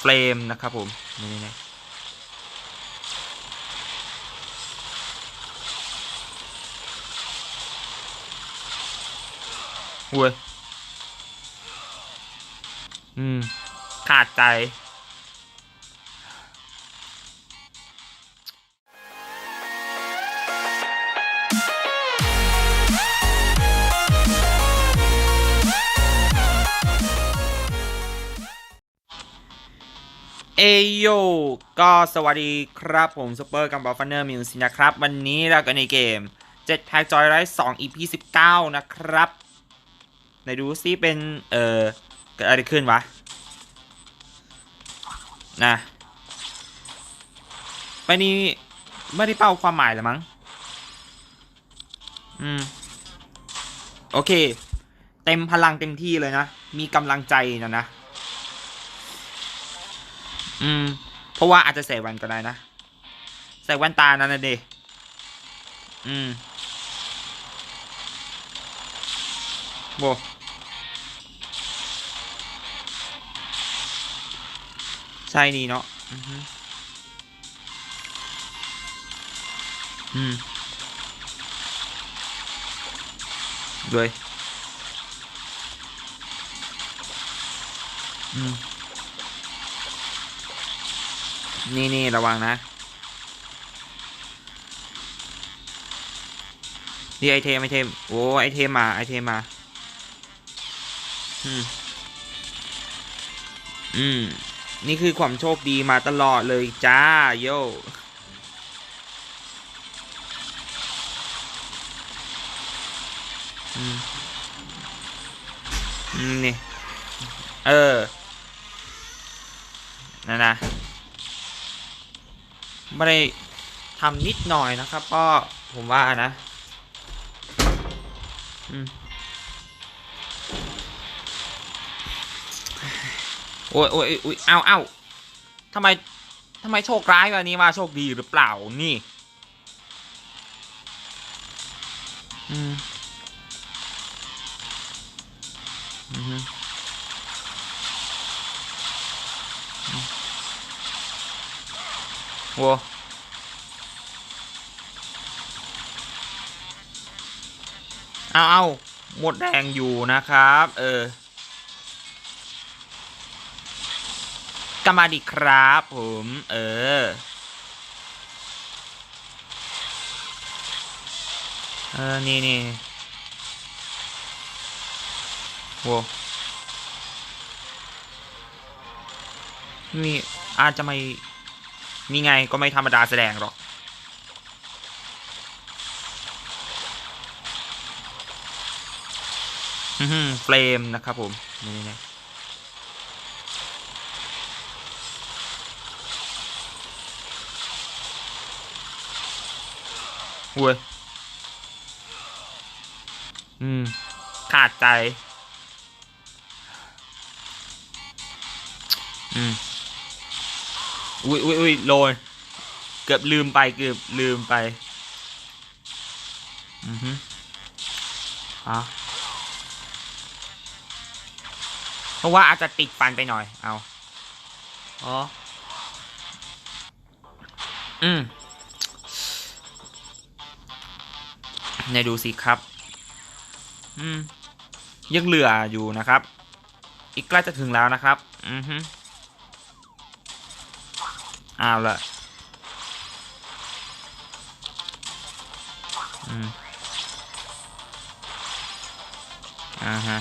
เฟรมนะครับผมนี่นี่เว้ยอืมขาดใจ เอโยก็สวัสดีครับผมซูเปอร์กัมบอลฟันเนอร์มิวสินะครับ วันนี้เรากันในเกม7แพ็กจอยไรส์2 EP 19นะครับไหนดูซิเป็น เอ่อเกิดอะไรขึ้นวะนะไปนี้ไม่ได้เป้าความหมายหรือมั้งอืม โอเค เต็มพลังเต็มที่เลยนะ มีกำลังใจนะนะ อืม เพราะว่าอาจจะใส่แว่นก็ได้นะ ใส่แว่นตานั่นนะเดอืมโบใช่นี่เนาะอือฮึอืมด้วยอืม นี่นี่ระวังนะนี่ไอเทมไอเทมโอ้ไอเทมมาไอเทมมา อืม อืม นี่คือความโชคดีมาตลอดเลยจ้า โยอืมอืมนี่ เออ นั่นนะ ไม่ได้ทำนิดหน่อยนะครับ ก็ผมว่านะอโอ้ยโอ้ยโอ้ยเอาเอาทำไมทำไมโชคร้ายแบบนี้มาโชคดีหรือเปล่านี่อืมอือ วเอาเอาหมดแรงอยู่นะครับ เออกลับมาดีครับผม เออ เออ นี่นี่โว้นี่อาจจะไม่ นี่ไงก็ไม่ธรรมดาแสดงหรอก เฟรมนะครับผม นี่นี่นี่เว้ยอืม ขาดใจ อืม อุ้ยอุ้ยอุ้ยโรยเกือบลืมไปเกือบลืมไป อือฮึอะเพราะว่าอาจจะติดฟันไปหน่อย เอาอ๋อ อืมไหนดูสิครับ อืม ยังเหลืออยู่นะครับ อีกใกล้จะถึงแล้วนะครับ อือฮึ เอาละอืมอ่าฮะ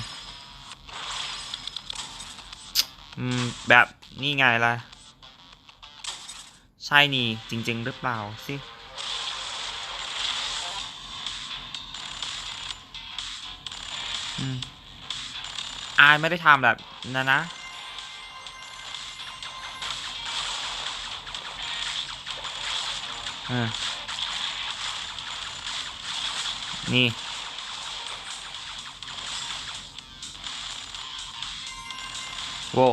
อืม แบบนี่ไงล่ะ ใช่นี่จริง ๆ หรือเปล่าสิอืมอายไม่ได้ทำแบบนั้นนะ นี่ โว้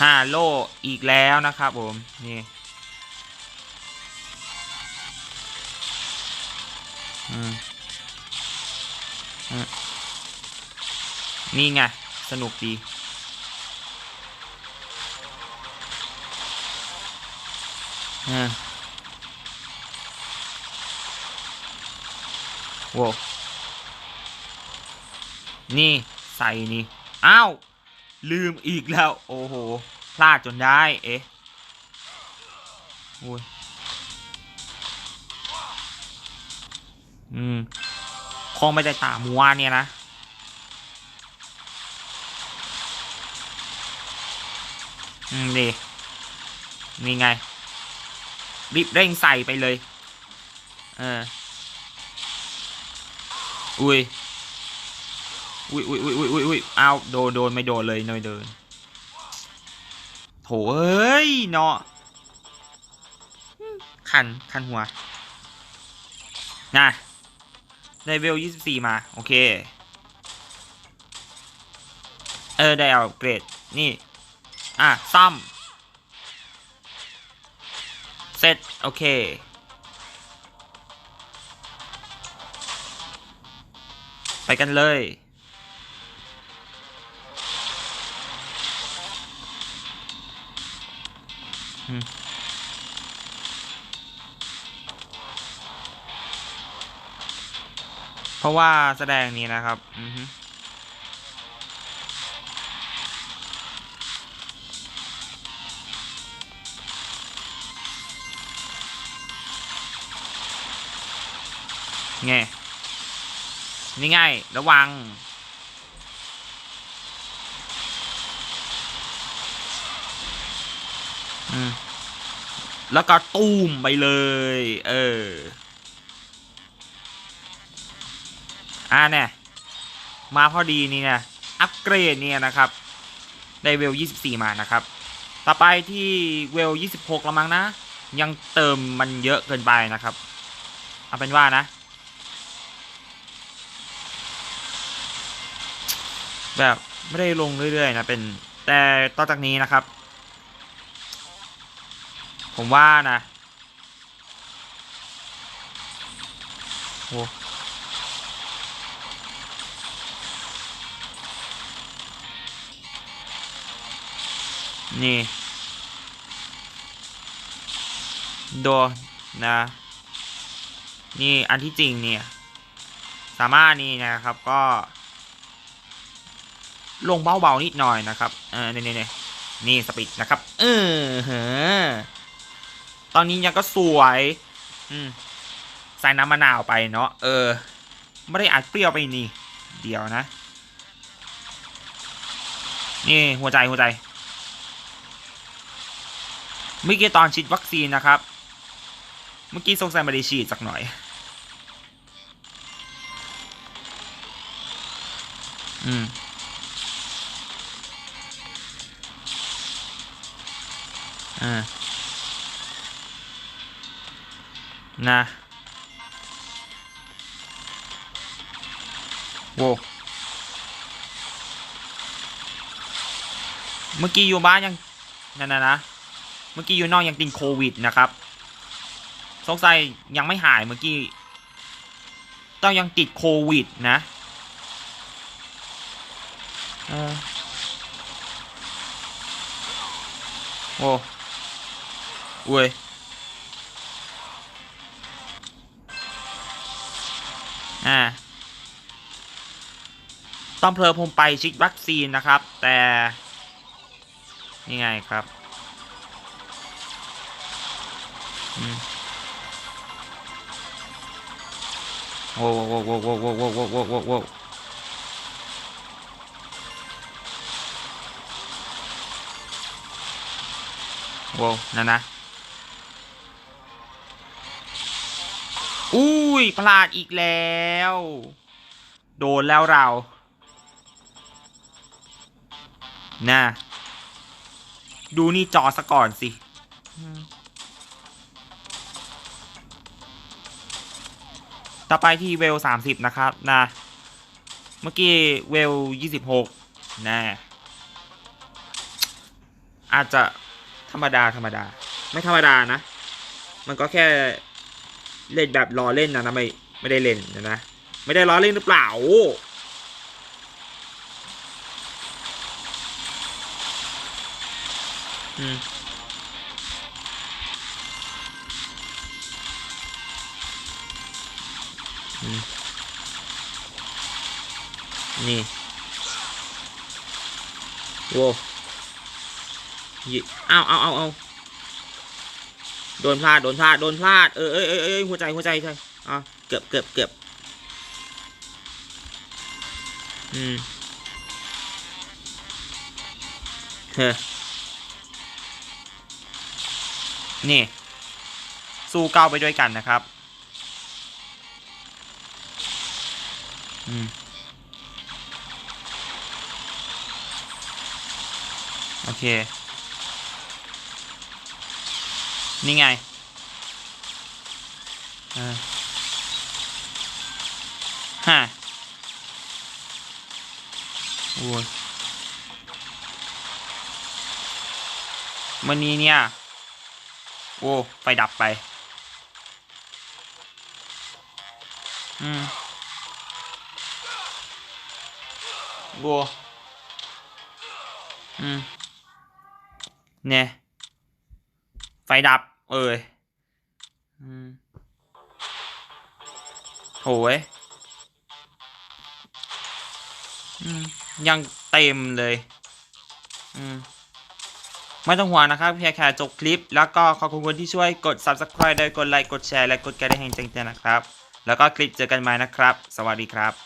ห้าโลอีกแล้วนะครับผม นี่นี่ไง สนุกดี เออโว้นี่ใส่นี่ อ้าว ลืมอีกแล้ว โอ้โห พลาดจนได้ เอ๊ะโอ้ยอืมคงไม่ได้ตามัวเนี่ยนะ อืมดีนี่ไง รีบเร่งใส่ไปเลย เอออุ้ยอุ้ย อุ้ยอุ้ยอุ้ยอุ้ยอุ้ยอ้าวโดนโดนไม่โดนเลยไม่โดนโถเอ้ยเนาะคันคันหัวนะได้เวล 24 มา โอเค เออ ได้เอาเกรด นี่ อะซ่อมเส ร็จ โอเค ไปกันเลย เพราะว่าแสดงนี้นะครับ อือ ไงนี่ไงระวัง แล้วก็ตูมไปเลย เออ อ่าเนี่ย มาพอดีนี่นะอัปเกรดเนี่ยนะครับ ได้เวล 24 มานะครับ ต่อไปที่เวล 26แล้วมั้งนะ ยังเติมมันเยอะเกินไปนะครับ เอาเป็นว่านะ แบบไม่ได้ลงเรื่อยๆนะเป็นแต่ต่อจากนี้นะครับ ผมว่านะโอ้นี่โดนะ นี่อันที่จริงเนี่ย สามารถนี่นะครับก็ ลงเบาๆนิดหน่อยนะครับเออนี่นี่นี่สปีดนะครับ เออเฮอตอนนี้ยังก็สวย อืมใส่น้ำมะนาวไปเนาะเออ ไม่ได้อัดเปรี้ยวไปนี่ เดียวนะ นี่หัวใจหัวใจเมื่อกี้ตอนฉีดวัคซีนนะครับ เมื่อกี้สงสัยไม่ได้ฉีดสักหน่อย อืม อ่านะโว้เมื่อกี้อยู่บ้านยังนั่นนะนะ เมื่อกี้อยู่นอกยังติดโควิดนะครับ สงสัยยังไม่หายเมื่อกี้ ต้องยังติดโควิดนะโอ้ เว้ยอ่าต้องเพลอผมไปชิดวัคซีนนะครับ แต่นี่ไงครับอืมโว้โว้โว้โว้โว้โว้โว้โว้โว้โว้โว้นั่นนะ อุ้ยพลาดอีกแล้ว โดนแล้วเรานะดูนี่จอซะก่อนสิต่อไปที่เวลสามสิบนะครับนะเมื่อกี้เวลยี่สิบหกนะอาจจะธรรมดาธรรมดา ไม่ธรรมดานะ มันก็แค่ เล่นแบบรอเล่นนะนะไม่ไม่ได้เล่นนะนะไม่ได้ล้อเล่นหรือเปล่าอืมนี่โว้ยอ้าวอ้าวอ้าว โดนพลาด โดนพลาด โดนพลาด เออเออเออเออหัวใจ หัวใจใช่อะเกือบเกือบเกือบอืมเฮ้อนี่ สู้ก้าวไปด้วยกันนะครับ อืม โอเค นี่ไงเออฮะโอ้ยวันนี้เนี่ย โอ้ไฟดับไป อืมโอ้อืมเนี่ย ไฟดับ เอ้ยอืมโหยอืมยังเต็มเลยมไม่ต้องห่วงนะครับเพียงแค่จบคลิป แล้วก็ขอบคุณคนที่ช่วยกด subscribe ด้วยกดไลค์ กดแชร์ และกดกระดิ่งแจ้งเตือนนะครับ แล้วก็คลิปเจอกันใหม่นะครับ สวัสดีครับ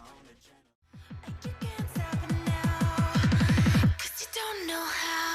know how